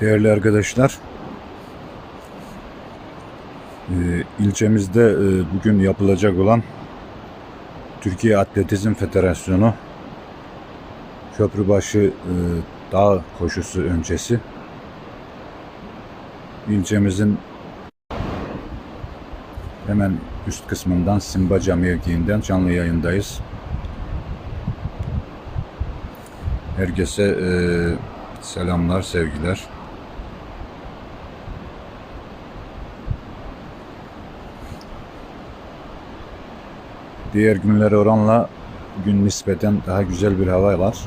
Değerli arkadaşlar, e, ilçemizde e, bugün yapılacak olan Türkiye Atletizm Federasyonu Köprübaşı e, Dağ Koşusu öncesi ilçemizin hemen üst kısmından Simbaca mevkiinden canlı yayındayız. Herkese selamlar, sevgiler. Diğer günlere oranla bugün nispeten daha güzel bir hava var.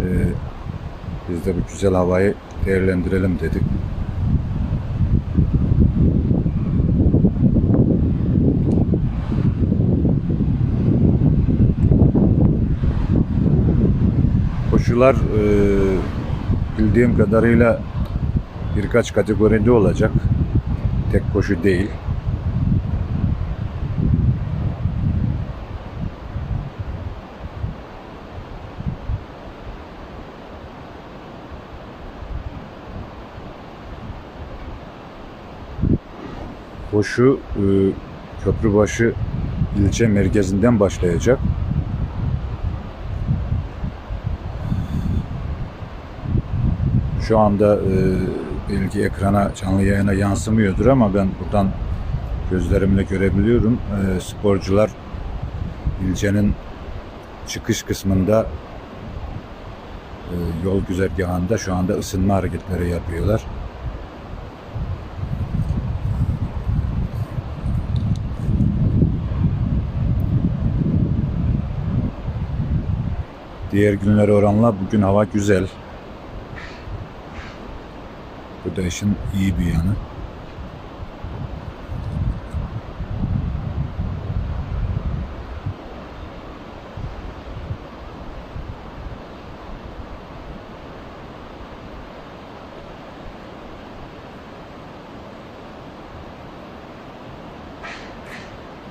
Ee, biz de bu güzel havayı değerlendirelim dedik. Koşular e, bildiğim kadarıyla birkaç kategoride olacak. Tek koşu değil. Koşu e, Köprübaşı ilçe merkezinden başlayacak. Şu anda e, belki ekrana canlı yayına yansımıyordur ama ben buradan gözlerimle görebiliyorum. E, sporcular ilçenin çıkış kısmında e, yol güzergahında şu anda ısınma hareketleri yapıyorlar. Diğer günlere oranla bugün hava güzel. Bu da işin iyi bir yanı.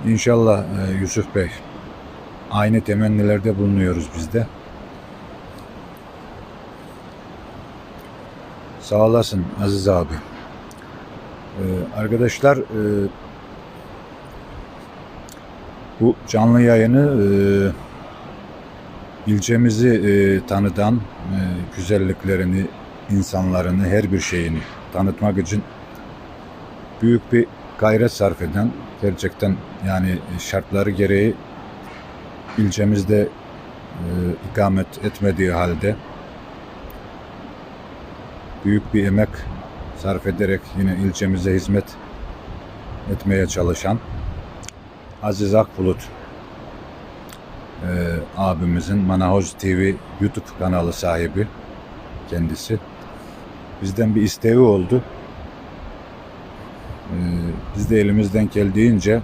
İnşallah e, Yusuf Bey aynı temennilerde bulunuyoruz biz de. Sağ olasın Aziz abi. Ee, arkadaşlar e, bu canlı yayını e, ilçemizi e, tanıdan e, güzelliklerini, insanlarını, her bir şeyini tanıtmak için büyük bir gayret sarf eden gerçekten yani şartları gereği ilçemizde e, ikamet etmediği halde büyük bir emek sarf ederek yine ilçemize hizmet etmeye çalışan Aziz Akbulut e, abimizin Manahoz TV YouTube kanalı sahibi kendisi. Bizden bir isteği oldu. E, biz de elimizden geldiğince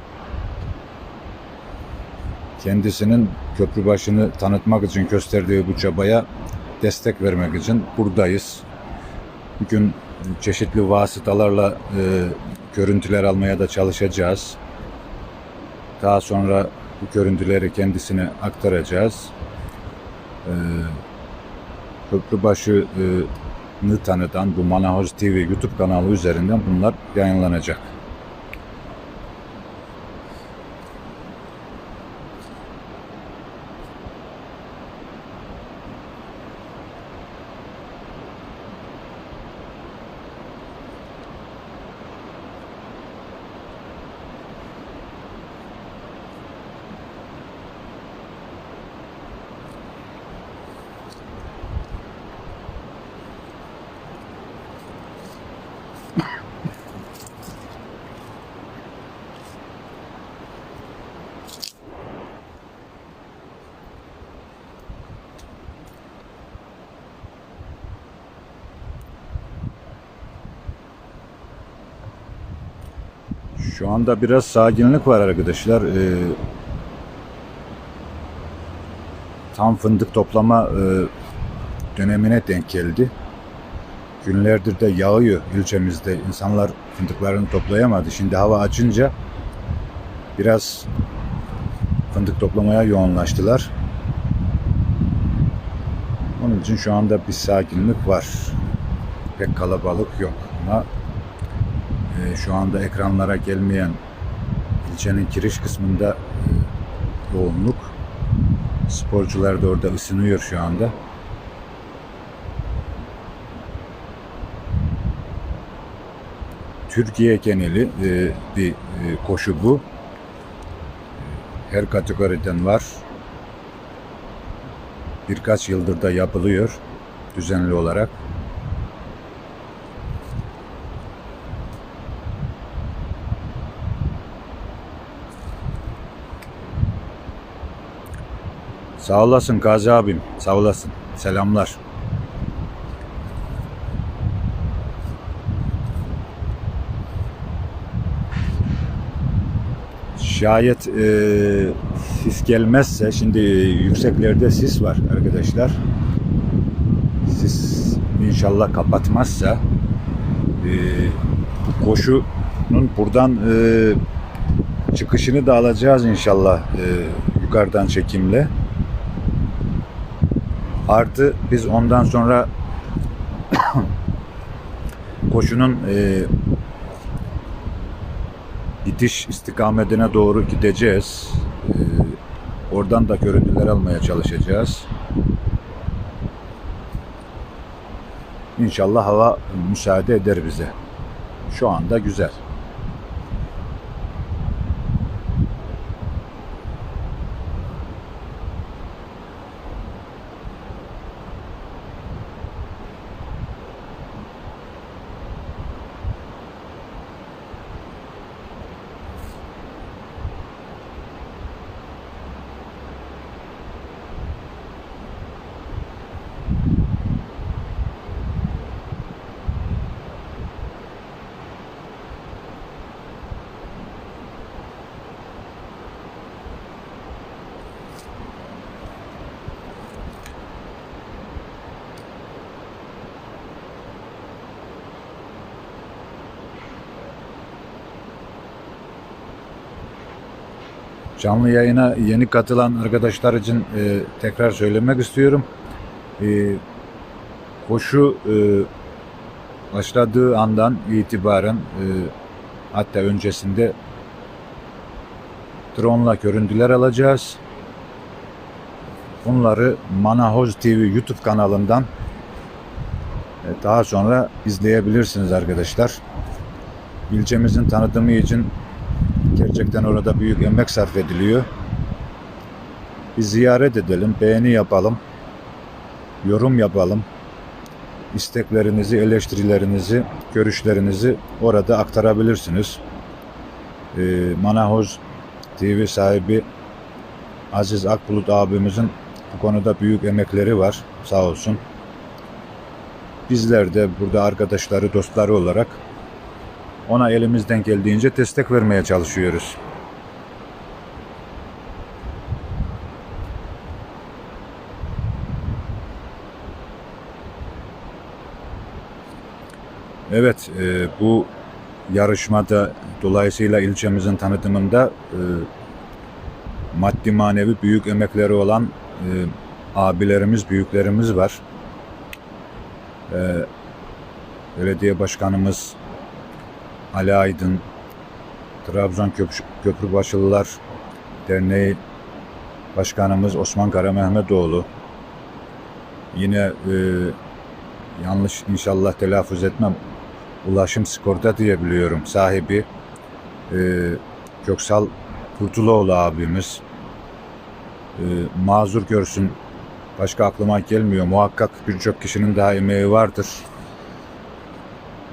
kendisinin köprü başını tanıtmak için gösterdiği bu çabaya destek vermek için buradayız. Bugün çeşitli vasıtalarla e, görüntüler almaya da çalışacağız. Daha sonra bu görüntüleri kendisine aktaracağız. E, Köprübaşı'nı tanıtan bu Manahoz TV YouTube kanalı üzerinden bunlar yayınlanacak. Şu anda biraz sakinlik var arkadaşlar. Ee, tam fındık toplama e, dönemine denk geldi. Günlerdir de yağıyor ilçemizde. İnsanlar fındıklarını toplayamadı. Şimdi hava açınca biraz fındık toplamaya yoğunlaştılar. Onun için şu anda bir sakinlik var. Pek kalabalık yok ama e, şu anda ekranlara gelmeyen ilçenin giriş kısmında e, yoğunluk. Sporcular da orada ısınıyor şu anda. Türkiye geneli e, bir e, koşu bu. Her kategoriden var. Birkaç yıldır da yapılıyor düzenli olarak. Sağ olasın Gazi abim. Sağ olasın. Selamlar. Şayet e, sis gelmezse şimdi yükseklerde sis var arkadaşlar. Sis inşallah kapatmazsa e, koşunun buradan e, çıkışını da alacağız inşallah e, yukarıdan çekimle. Artı biz ondan sonra koşunun e, bitiş istikametine doğru gideceğiz. E, oradan da görüntüler almaya çalışacağız. İnşallah hava müsaade eder bize. Şu anda güzel. Canlı yayına yeni katılan arkadaşlar için e, tekrar söylemek istiyorum. E, koşu e, başladığı andan itibaren e, hatta öncesinde drone'la görüntüler alacağız. Bunları Manahoz TV YouTube kanalından e, daha sonra izleyebilirsiniz arkadaşlar. İlçemizin tanıtımı için Gerçekten orada büyük emek sarf ediliyor. Bir ziyaret edelim, beğeni yapalım, yorum yapalım. İsteklerinizi, eleştirilerinizi, görüşlerinizi orada aktarabilirsiniz. Ee, Manahoz TV sahibi Aziz Akbulut abimizin bu konuda büyük emekleri var. Sağ olsun. Bizler de burada arkadaşları, dostları olarak ona elimizden geldiğince destek vermeye çalışıyoruz. Evet, e, bu yarışmada dolayısıyla ilçemizin tanıtımında e, maddi manevi büyük emekleri olan e, abilerimiz, büyüklerimiz var. E, belediye başkanımız Ali Aydın, Trabzon Köprü, Köprübaşılılar Derneği Başkanımız Osman Kara Mehmetoğlu, yine e, yanlış inşallah telaffuz etmem, Ulaşım Skor'da diyebiliyorum sahibi e, Köksal Kurtuloğlu abimiz, e, mazur görsün başka aklıma gelmiyor. Muhakkak birçok kişinin daha emeği vardır.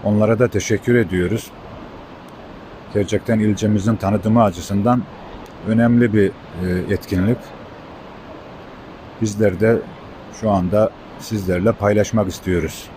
Onlara da teşekkür ediyoruz gerçekten ilçemizin tanıtımı açısından önemli bir e, etkinlik. Bizler de şu anda sizlerle paylaşmak istiyoruz.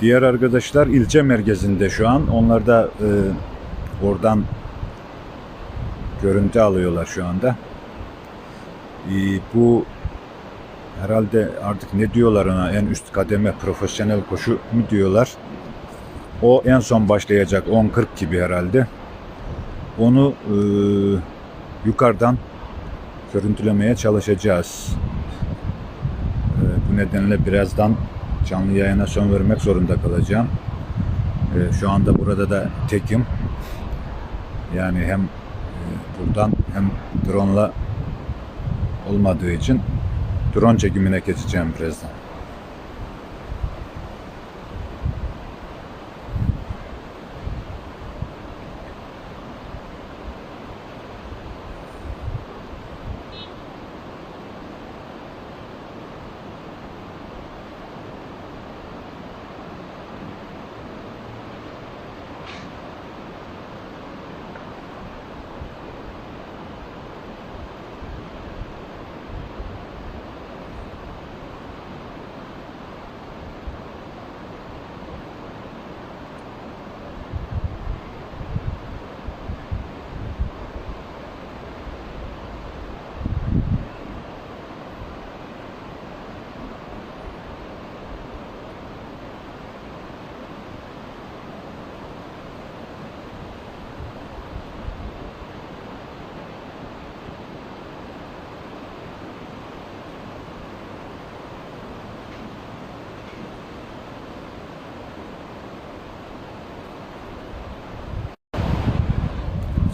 Diğer arkadaşlar ilçe merkezinde şu an. Onlar da e, oradan görüntü alıyorlar şu anda. E, bu herhalde artık ne diyorlar ona en üst kademe profesyonel koşu mu diyorlar. O en son başlayacak 10.40 gibi herhalde. Onu e, yukarıdan görüntülemeye çalışacağız. E, bu nedenle birazdan canlı yayına son vermek zorunda kalacağım. E, şu anda burada da tekim. Yani hem e, buradan hem drone'la olmadığı için drone çekimine geçeceğim birazdan.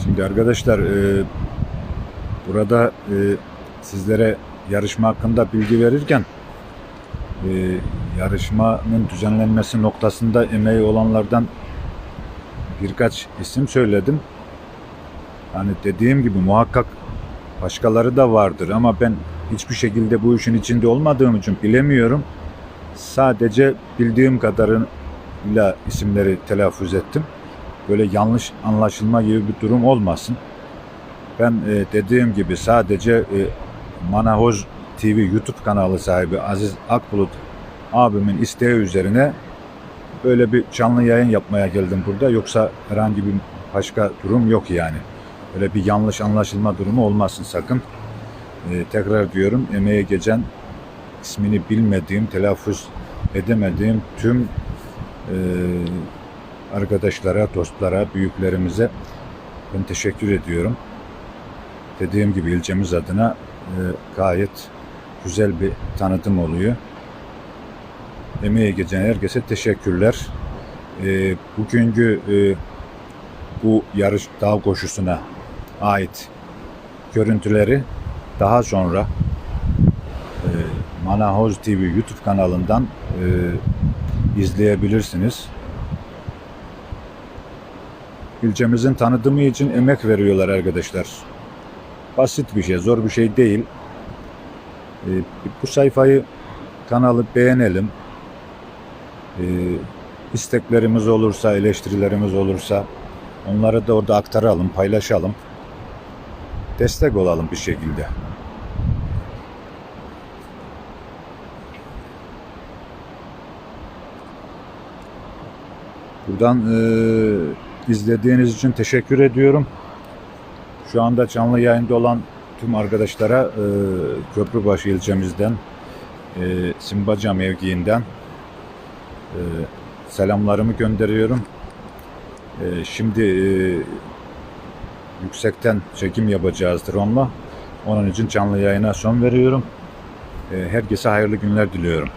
Şimdi arkadaşlar e, burada e, sizlere yarışma hakkında bilgi verirken e, yarışmanın düzenlenmesi noktasında emeği olanlardan birkaç isim söyledim. Hani dediğim gibi muhakkak başkaları da vardır ama ben hiçbir şekilde bu işin içinde olmadığım için bilemiyorum. Sadece bildiğim kadarıyla isimleri telaffuz ettim böyle yanlış anlaşılma gibi bir durum olmasın. Ben e, dediğim gibi sadece e, Manahoz TV YouTube kanalı sahibi Aziz Akbulut abimin isteği üzerine böyle bir canlı yayın yapmaya geldim burada. Yoksa herhangi bir başka durum yok yani. Böyle bir yanlış anlaşılma durumu olmasın sakın. E, tekrar diyorum emeğe geçen ismini bilmediğim, telaffuz edemediğim tüm e, arkadaşlara, dostlara, büyüklerimize ben teşekkür ediyorum. Dediğim gibi ilçemiz adına e, gayet güzel bir tanıtım oluyor. Emeği geçen herkese teşekkürler. E, bugünkü e, bu yarış dağ koşusuna ait görüntüleri daha sonra e, Manahoz TV YouTube kanalından e, izleyebilirsiniz ilçemizin tanıtımı için emek veriyorlar arkadaşlar. Basit bir şey, zor bir şey değil. Ee, bu sayfayı, kanalı beğenelim. İsteklerimiz olursa, eleştirilerimiz olursa onları da orada aktaralım, paylaşalım. Destek olalım bir şekilde. Buradan eee İzlediğiniz için teşekkür ediyorum. Şu anda canlı yayında olan tüm arkadaşlara e, Köprübaşı ilçemizden, e, Simbaca mevkiinden e, selamlarımı gönderiyorum. E, şimdi e, yüksekten çekim yapacağız drone'la. Onun için canlı yayına son veriyorum. E, herkese hayırlı günler diliyorum.